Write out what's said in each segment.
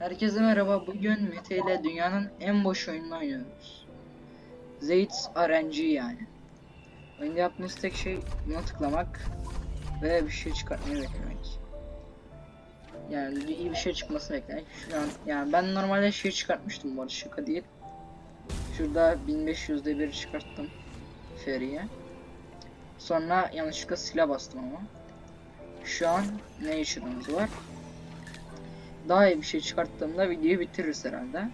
Herkese merhaba. Bugün Mete ile dünyanın en boş oyununu oynuyoruz. Zeyt RNG yani. Oyunda yaptığımız tek şey buna tıklamak ve bir şey çıkartmayı beklemek. Yani iyi bir şey çıkmasını beklemek. Şu an yani ben normalde şey çıkartmıştım bu arada şaka değil. Şurada 1500'de bir çıkarttım Feri'ye. Sonra yanlışlıkla silah bastım ama. Şu an ne işimiz var? Daha iyi bir şey çıkarttığımda videoyu bitiririz herhalde.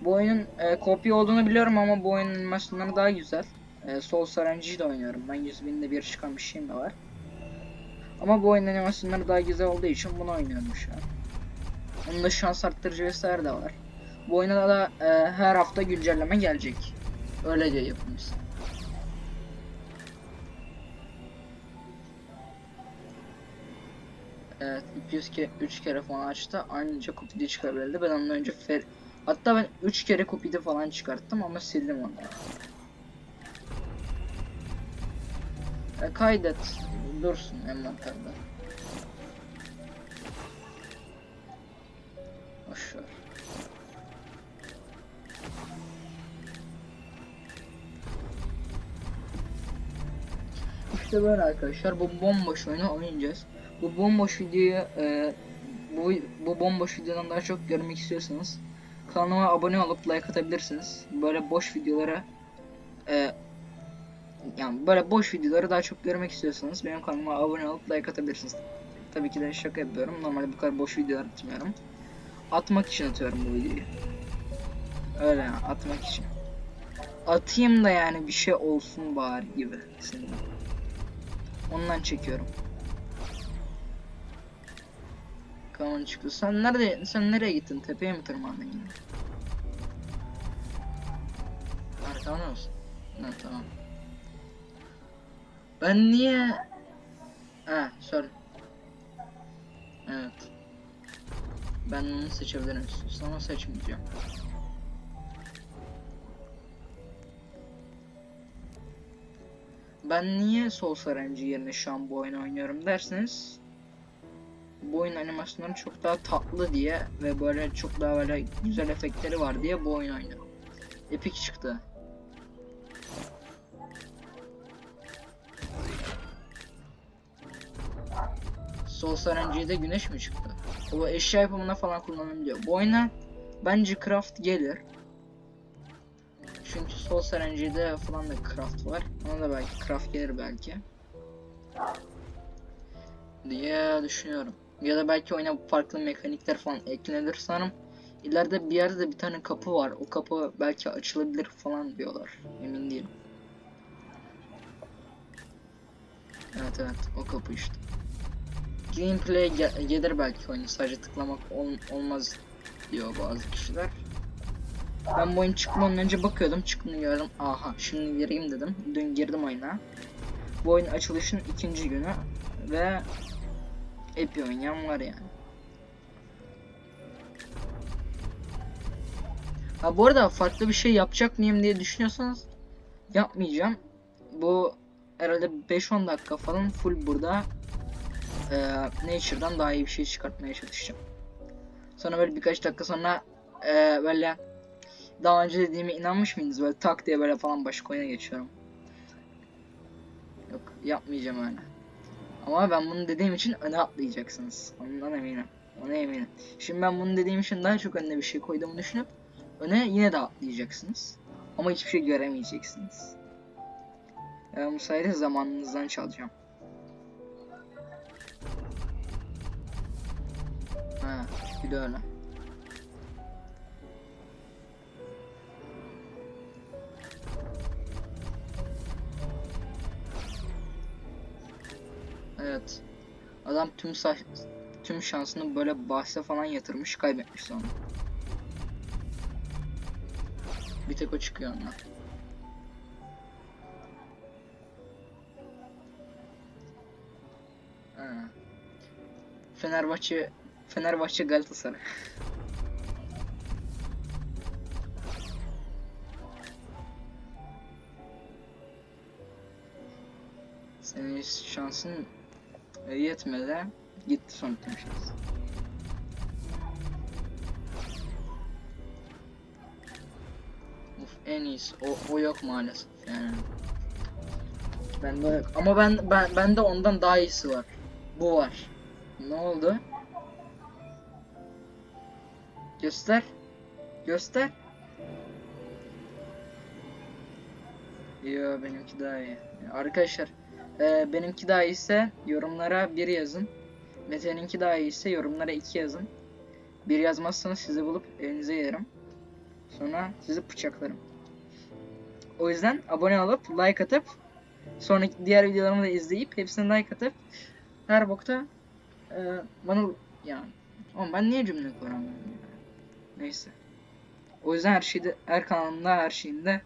Bu oyunun e, kopya olduğunu biliyorum ama bu oyunun animasyonları daha güzel. E, Soul RNG'yi de oynuyorum. Ben 100 binde bir çıkan bir şeyim de var. Ama bu oyunun animasyonları daha güzel olduğu için bunu oynuyorum şu an. Onun da şans arttırıcı vesaire de var. Bu oyuna da e, her hafta güncelleme gelecek. Öyle diyor yapımcısı. Evet 200 kere 3 kere falan açtı. Aynıca kopide çıkarabildi. Ben ondan önce fer Hatta ben 3 kere kopide falan çıkarttım ama sildim onu. E, kaydet. Dursun envanterde. Boşver. İşte böyle arkadaşlar bu bomboş oyunu oynayacağız. Bu bomboş videoyu e, bu, bu bomboş videodan daha çok görmek istiyorsanız kanalıma abone olup like atabilirsiniz. Böyle boş videolara e, yani böyle boş videoları daha çok görmek istiyorsanız benim kanalıma abone olup like atabilirsiniz. Tabii ki de şaka yapıyorum. Normalde bu kadar boş videolar atmıyorum. Atmak için atıyorum bu videoyu. Öyle yani atmak için. Atayım da yani bir şey olsun bari gibi. Ondan çekiyorum. Kaman çıktı. Sen nerede? Sen nereye gittin? Tepeye mi tırmandın yine? Arkamda mısın? Ha tamam. Ben niye? Ha sorry. Evet. Ben onu seçebilirim ama seçmeyeceğim. Ben niye Soul Sarıncı yerine şu an bu oyunu oynuyorum derseniz bu oyun animasyonları çok daha tatlı diye ve böyle çok daha böyle güzel efektleri var diye bu oyunu oynuyorum. Epic çıktı. Soul Sarıncı'da güneş mi çıktı? O eşya yapımına falan kullanılıyor. Bu oyuna bence craft gelir. Çünkü Soul Sarıncı'da falan da craft var. Ona da belki craft gelir belki. Diye düşünüyorum. Ya da belki oyuna farklı mekanikler falan eklenir sanırım. İleride bir yerde de bir tane kapı var. O kapı belki açılabilir falan diyorlar. Emin değilim. Evet evet o kapı işte. Gameplay ge- gelir belki oyunu sadece tıklamak ol- olmaz diyor bazı kişiler. Ben bu oyun çıkmadan önce bakıyordum gördüm. Aha şimdi gireyim dedim. Dün girdim oyuna. Bu oyun açılışın ikinci günü ve Epi oynayan var yani. Ha bu arada farklı bir şey yapacak mıyım diye düşünüyorsanız yapmayacağım. Bu herhalde 5-10 dakika falan full burada e, Nature'dan daha iyi bir şey çıkartmaya çalışacağım. Sonra böyle birkaç dakika sonra e, böyle daha önce dediğime inanmış mıydınız? Böyle tak diye böyle falan başka oyuna geçiyorum. Yok yapmayacağım öyle. Ama ben bunu dediğim için öne atlayacaksınız. Ondan eminim. Ona eminim. Şimdi ben bunu dediğim için daha çok önüne bir şey koyduğumu düşünüp öne yine de atlayacaksınız. Ama hiçbir şey göremeyeceksiniz. Ben bu sayede zamanınızdan çalacağım. Ha, bir de öyle. Evet. Adam tüm tüm şansını böyle bahse falan yatırmış, kaybetmiş sonra. Bir tek o çıkıyor ondan. Ha. Fenerbahçe Fenerbahçe Galatasaray. Senin şansın Yetmedi. Gitti son tüm şans. Of en iyisi. O, o yok maalesef yani. Ben de yok. Ama ben, ben, ben de ondan daha iyisi var. Bu var. Ne oldu? Göster. Göster. Yo benimki daha iyi. Arkadaşlar e, benimki daha iyiyse yorumlara bir yazın. Mete'ninki daha iyiyse yorumlara iki yazın. Bir yazmazsanız sizi bulup elinize yerim. Sonra sizi bıçaklarım. O yüzden abone olup like atıp sonraki diğer videolarımı da izleyip hepsine like atıp her bokta e, bana yani oğlum ben niye cümle kuramıyorum ya? Neyse. O yüzden her şeyde her kanalımda her şeyimde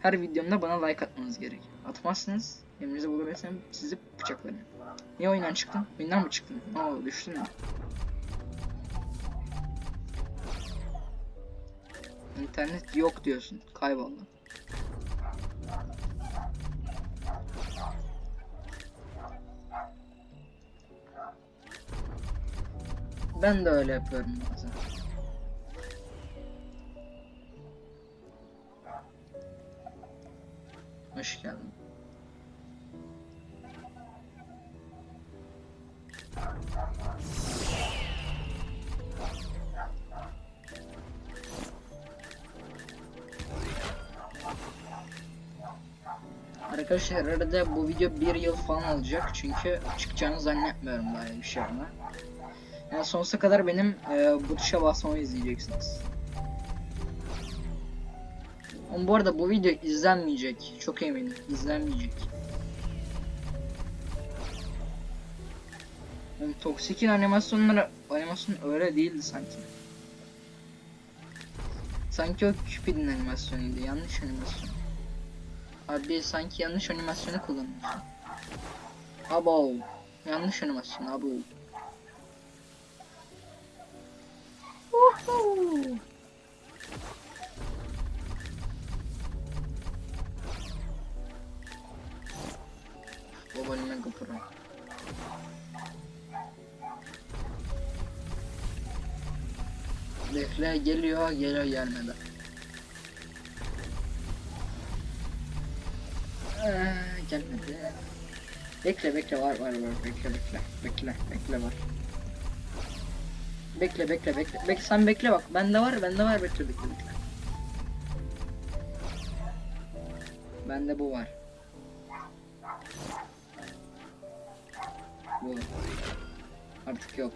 her videomda bana like atmanız gerek. Atmazsınız elinize bulabilirsem sizi bıçaklarım. Niye oyundan çıktın? Oyundan mı çıktın? Ne oldu düştün mü? İnternet yok diyorsun. Kayboldu. Ben de öyle yapıyorum bazen. Hoş geldin. Arkadaşlar arada bu video bir yıl falan olacak çünkü çıkacağını zannetmiyorum böyle bir şey ama. Yani sonsuza kadar benim e, bu tuşa basmamı izleyeceksiniz. Ama bu arada bu video izlenmeyecek. Çok eminim. izlenmeyecek. Oğlum Toksik'in animasyonları animasyon öyle değildi sanki. Sanki o Cupid'in animasyonuydu. Yanlış animasyon. Abi sanki yanlış animasyonu kullanmışım. Abo. Yanlış animasyon abo. Woohoo. Baba Mega Pro. Bekle geliyor geliyor gelmedi. Ee, gelmedi. Bekle bekle var var var bekle bekle bekle bekle var. Bekle bekle bekle. Bekle sen bekle bak. Bende var bende var bekle bekle bekle. Bende bu var. Bu. Artık yok.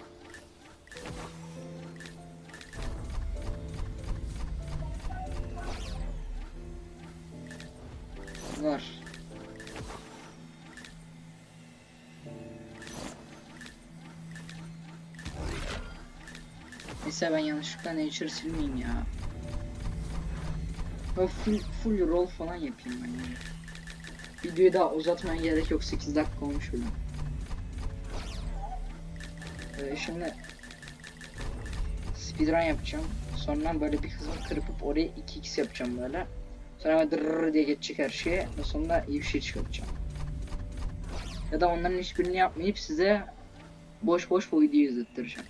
Var. Neyse ben yanlışlıkla nature silmeyeyim ya. Full, full roll falan yapayım ben yani. Videoyu daha uzatmaya gerek yok 8 dakika olmuş bile. Ee, şimdi speedrun yapacağım. Sonra böyle bir kısmı kırpıp oraya 2x yapacağım böyle. Sonra dırrrr diye geçecek her şeye. Ve sonunda iyi bir şey çıkartacağım. Ya da onların hiçbirini yapmayıp size boş boş bu videoyu izlettireceğim.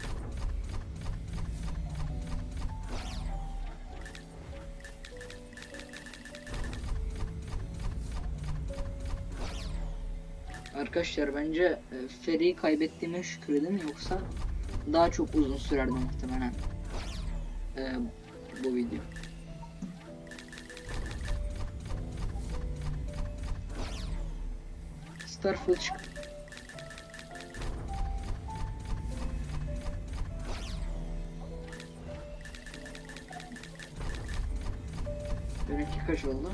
Arkadaşlar bence e, Feri'yi kaybettiğime şükredin yoksa daha çok uzun sürerdi muhtemelen e, bu video. Starfield çık. Benimki kaç oldu?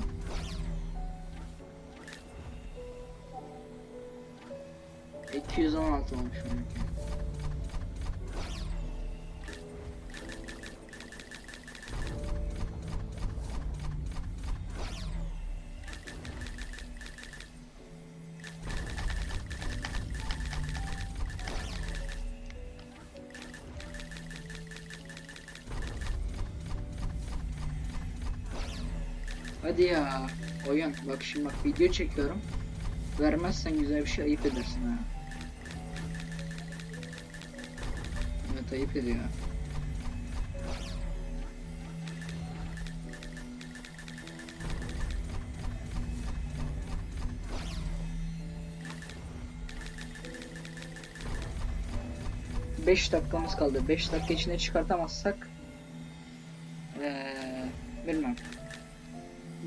İki yüz on altı olmuş benimki. Hadi ya. Oyun. Bak şimdi bak video çekiyorum. Vermezsen güzel bir şey ayıp edersin ha. Evet ayıp ediyor. Beş dakikamız kaldı. Beş dakika içinde çıkartamazsak ee, bilmem.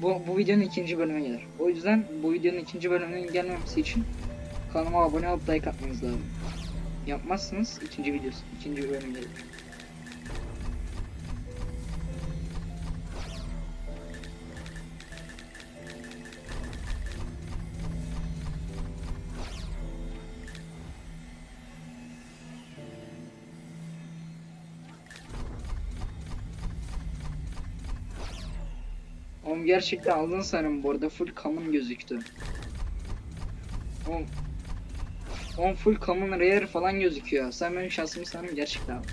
Bu, bu videonun ikinci bölümü gelir. O yüzden bu videonun ikinci bölümünün gelmemesi için kanalıma abone olup like atmanız lazım. Yapmazsınız ikinci videosu, ikinci bölüm gelir. Oğlum gerçekten aldın sanırım bu arada full common gözüktü. Oğlum, oğlum full common rare falan gözüküyor. Sen benim şansımı sanırım gerçekten al.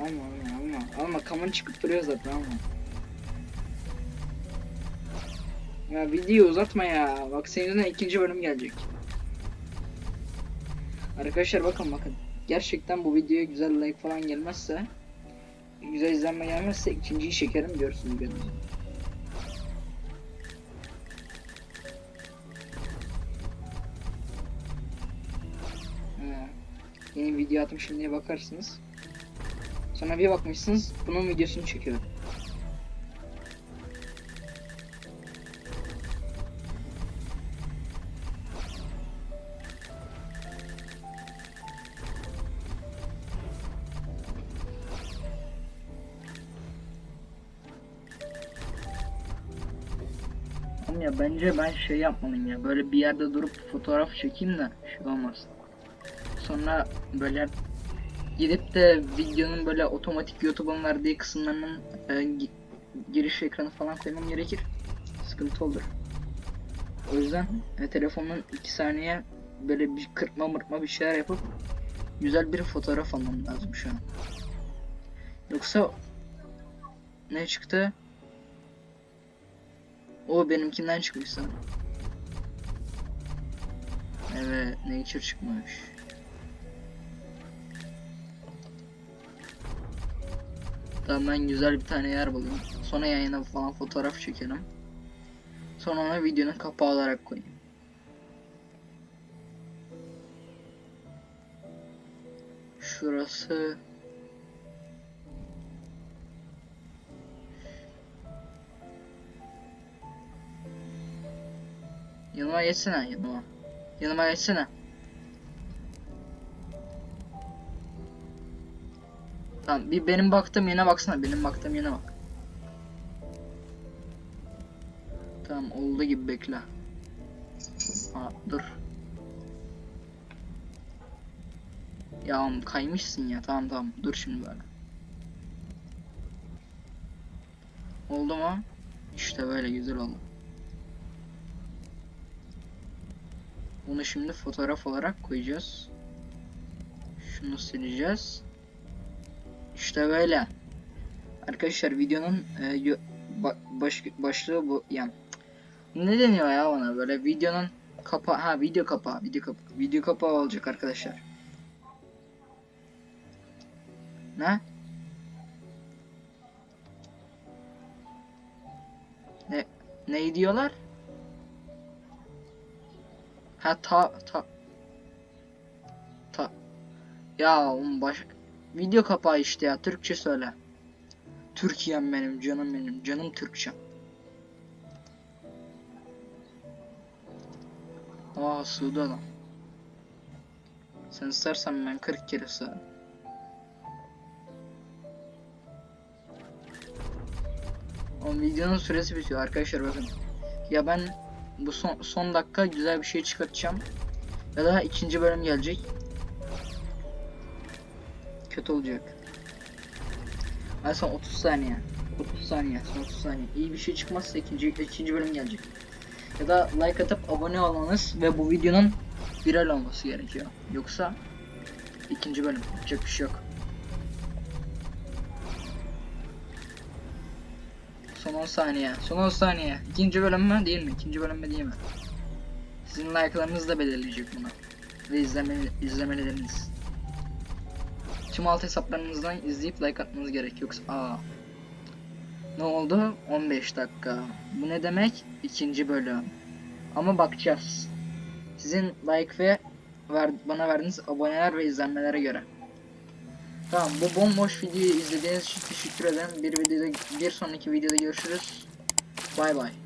Alma alma alma. Alma common çıkıp duruyor zaten alma. Ya videoyu uzatma ya. Bak senin yüzünden ikinci bölüm gelecek. Arkadaşlar bakın bakın. Gerçekten bu videoya güzel like falan gelmezse güzel izlenme gelmezse ikinciyi çekerim görürsünüz benim. Yeni video attım şimdiye bakarsınız. Sonra bir bakmışsınız bunun videosunu çekiyorum. Ya bence ben şey yapmalıyım ya böyle bir yerde durup fotoğraf çekeyim de şey olmaz. Sonra böyle gidip de videonun böyle otomatik YouTube'un verdiği kısımlarının e, gi- giriş ekranı falan koymam gerekir. Sıkıntı olur. O yüzden e, telefonun 2 saniye böyle bir kırpma mırpma bir şeyler yapıp güzel bir fotoğraf almam lazım şu an. Yoksa ne çıktı? O benimkinden çıkmış sanırım. Evet, Nature çıkmış. Tamam ben güzel bir tane yer bulayım. Sonra yayına falan fotoğraf çekelim. Sonra ona videonun kapağı olarak koyayım. Şurası Yanıma geçsene yanıma. Yanıma geçsene. Tamam bir benim baktığım yere baksana. Benim baktığım yere bak. Tamam oldu gibi bekle. Ha dur. Ya kaymışsın ya. Tamam tamam. Dur şimdi böyle. Oldu mu? İşte böyle güzel oldu. Bunu şimdi fotoğraf olarak koyacağız. Şunu sileceğiz. İşte böyle. Arkadaşlar videonun e, baş, başlığı bu yani ne deniyor ya ona böyle videonun kapağı ha video kapağı video kapağı video kapağı olacak arkadaşlar. Ne? Ne ne diyorlar? Ha ta ta ta ya oğlum baş video kapağı işte ya Türkçe söyle. Türkiye'm benim canım benim canım Türkçem. Aa sığdı adam. Sen istersen ben 40 kere sığarım. O videonun süresi bitiyor arkadaşlar bakın. Ya ben bu son, son dakika güzel bir şey çıkartacağım. Ya da ikinci bölüm gelecek. Kötü olacak. Ay son 30 saniye. 30 saniye, son 30 saniye. İyi bir şey çıkmazsa ikinci ikinci bölüm gelecek. Ya da like atıp abone olmanız ve bu videonun viral olması gerekiyor. Yoksa ikinci bölüm yapacak bir şey yok. Son 10 saniye. Son 10 saniye. İkinci bölüm mü değil mi? İkinci bölüm mü değil mi? Sizin like'larınız da belirleyecek bunu. Ve izlemeli, izlemeleriniz. Tüm alt hesaplarınızdan izleyip like atmanız gerek yoksa aa. Ne oldu? 15 dakika. Bu ne demek? İkinci bölüm. Ama bakacağız. Sizin like ve ver, bana verdiğiniz aboneler ve izlenmelere göre. Tamam bu bomboş videoyu izlediğiniz için teşekkür ederim. Bir videoda bir sonraki videoda görüşürüz. Bay bay.